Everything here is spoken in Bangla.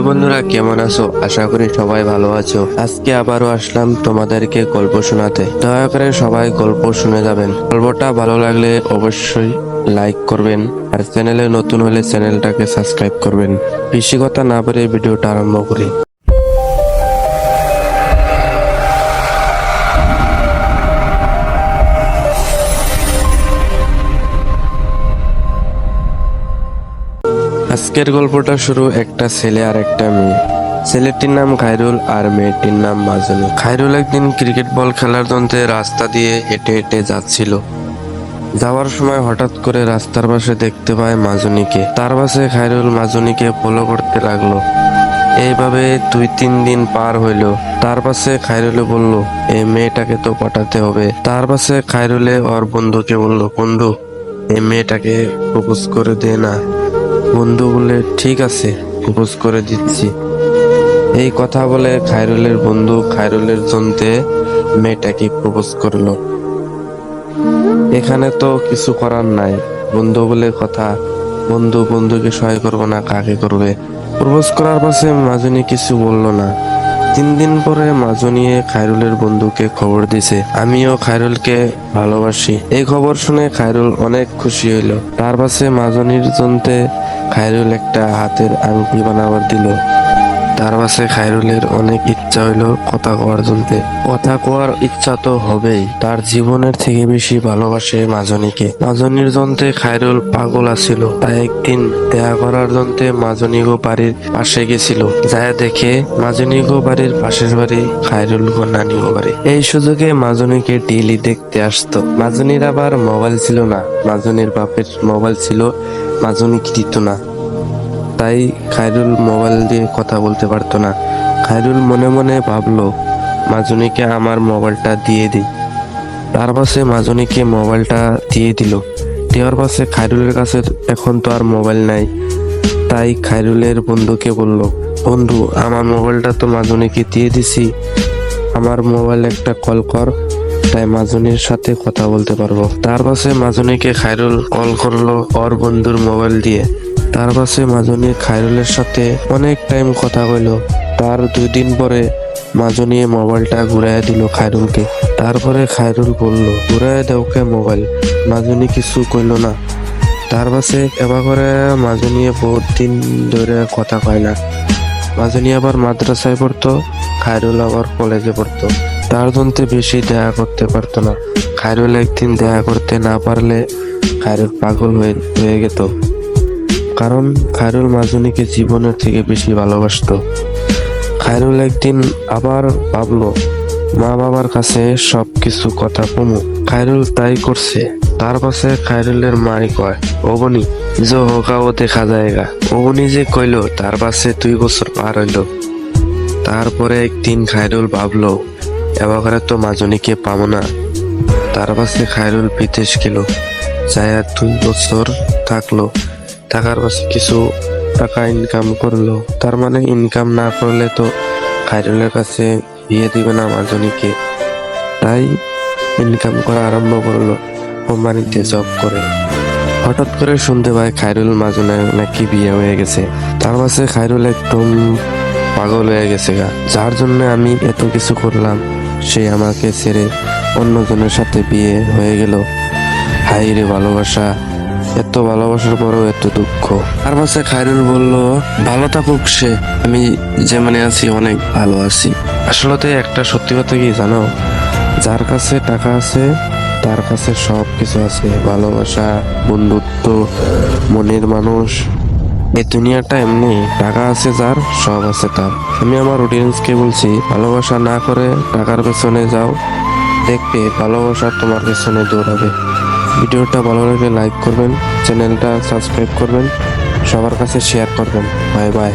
হ্যালো বন্ধুরা, কেমন আছো? আশা করি সবাই ভালো আছো। আজকে আবারও আসলাম তোমাদেরকে গল্প শোনাতে। দয়া করে সবাই গল্প শুনে যাবেন। গল্পটা ভালো লাগলে অবশ্যই লাইক করবেন আর চ্যানেলে নতুন হলে চ্যানেলটাকে সাবস্ক্রাইব করবেন। বেশি কথা না বলে ভিডিওটা আরম্ভ করি। আজকের গল্পটা শুরু একটা ছেলে আর একটা মেয়ে। ছেলেটির নাম খায়রুল আর মেয়েটির নাম মাজনী। খায়রুল একদিন ক্রিকেট বল খেলার যন্ত্রে রাস্তা দিয়ে হেঁটে হেঁটে যাচ্ছিল। যাওয়ার সময় হঠাৎ করে রাস্তার পাশে দেখতে পায় মাজনীকে। তার পাশে খায়রুল মাজনীকে ফলো করতে লাগল। এইভাবে দুই তিন দিন পার হইল। তার পাশে খায়রুলে বলল এই মেয়েটাকে তো পাঠাতে হবে। তার পাশে খায়রুলে ওর বন্ধুকে বলল, বন্ধু এই মেয়েটাকে প্রপোজ করে দে না। বন্ধু বলে, ঠিক আছে, উপোস করে দিচ্ছি। এই কথা বলে খায়রুলের বন্ধু খায়রুলের জন্তে মেয়েটাকে প্রপোজ করল। এখানে তো কিছু করার নাই। বন্ধু বলে কথা, বন্ধু, বন্ধুকে সহায় করব না, কাকে করবে? প্রপোজ করার পাশে মাজুনি কিছু বলল না। তিন দিন পরে মাজনিয়ে খায়রুলের বন্ধুকে খবর দিছে। আমিও খায়রুলকে ভালোবাসি। এই খবর শুনে খায়রুল অনেক খুশি হইল। তার পাশে মাজনির জন্তে খায়রুল একটা হাতের আংটি বানাবার দিল। তার পাশে খায়রুলের অনেক ইচ্ছা হইল কথা কওয়ার জন্য। কথা কোয়ার ইচ্ছা তো হবেই। তার জীবনের থেকে বেশি ভালোবাসে মাজনীকে। মাজনীর জন্যে খায়রুল পাগল আছিল। তাই একদিন দেখা করার জন্যে মাজনীগো বাড়ির পাশে গেছিল। যায় দেখে মাজনীগো বাড়ির পাশের বাড়ি, খায়রুল গো নানিগো বাড়ি। এই সুযোগে মাজনীকে ডেইলি দেখতে আসতো। মাজনীর আবার মোবাইল ছিল না। মাজনীর বাপের মোবাইল ছিল। মাজনী কি দিত না। তাই খায়রুল মোবাইল দিয়ে কথা বলতে পারতো না। খায়রুল মনে মনে ভাবলো মাজনীকে আমার মোবাইলটা দিয়ে দিই তার পাশে মাজনীকে মোবাইলটা দিয়ে দিল। দেওয়ার পাশে খায়রুলের কাছে এখন তো আর মোবাইল নাই। তাই খায়রুলের বন্ধুকে বলল, বন্ধু, আমার মোবাইলটা তো মাজনীকে দিয়ে দিছি। আমার মোবাইল একটা কল কর, তাই মাজনীর সাথে কথা বলতে পারব। তার পাশে মাজনীকে খায়রুল কল করল, ওর বন্ধুর মোবাইল দিয়ে। তার পাশে মাজনী খায়রুলের সাথে অনেক টাইম কথা কইলো। তার দুই দিন পরে মাজনী মোবাইলটা ঘুরাইয়া দিল খায়রুলকে তারপরে খায়রুল বলল ঘুরাইয়া দেওকে মোবাইল? মাজনী কিছু কইলো না। তার পাশে এবার করে মাজনী বহুত দিন ধরে কথা কয় না। মাজনী আবার মাদ্রাসায় পড়তো খায়রুল আবার কলেজে পড়তো। তার জন্য বেশি দেখা করতে পারতো না। খায়রুল একদিন দেখা করতে না পারলে খায়রুল পাগল হয়ে হয়ে যেত কারণ খায়রুল মাজনীকে জীবনের থেকে বেশি ভালোবাসতো। খায়রুল একদিন আবার ভাবলো, মা বাবার কাছে সব কিছু কথা কমু। খায়রুল তাই করছে। তার পাশে খায়রুলের মাই কয় অবনি যে হোকাও দেখা যায়গা। অবনি যে কইলো, তার পাশে দুই বছর পার হইল। তারপরে একদিন খায়রুল ভাবলো এবার তো মাজনীকে পাবো না। তার পাশে খায়রুল বিদেশ গেল যায়া দুই বছর থাকল। থাকার পাশে কিছু টাকা ইনকাম করল। তার মানে ইনকাম না করলে তো খায়রুলের কাছে বিয়ে দিবে না মাজনীকে তাই ইনকাম করা আরম্ভ করল কোম্পানিতে জব করে। হঠাৎ করে শুনতে পায় খাইরুল মাজনের নাকি বিয়ে হয়ে গেছে। তার পাশে খাইরুল একদম পাগল হয়ে গেছে গা। যার জন্য আমি এত কিছু করলাম, সে আমাকে ছেড়ে অন্যজনের সাথে বিয়ে হয়ে গেল। হাই রে ভালোবাসা। এত ভালোবাসার পরেও এত দুঃখ। তার পাশে খায়রুল বলল, ভালো থাকুক সে, আমি যেমন আছি, অনেক ভালো আছি। আসলে একটা সত্যি কথা কি জানো? যার কাছে টাকা আছে, তার কাছে সব কিছু আছে। ভালোবাসা, বন্ধুত্ব, মনের মানুষ। এই দুনিয়াটা এমনি টাকা আছে যার, সব আছে তার। আমি আমার অডিয়েন্সকে বলছি, ভালোবাসা না করে টাকার পেছনে যাও। দেখবে ভালোবাসা তোমার পেছনে দৌড়াবে। ভিডিওটা ভালো লাগলে লাইক করবেন চ্যানেলটা সাবস্ক্রাইব করবেন সবার কাছে শেয়ার করবেন। Bye bye.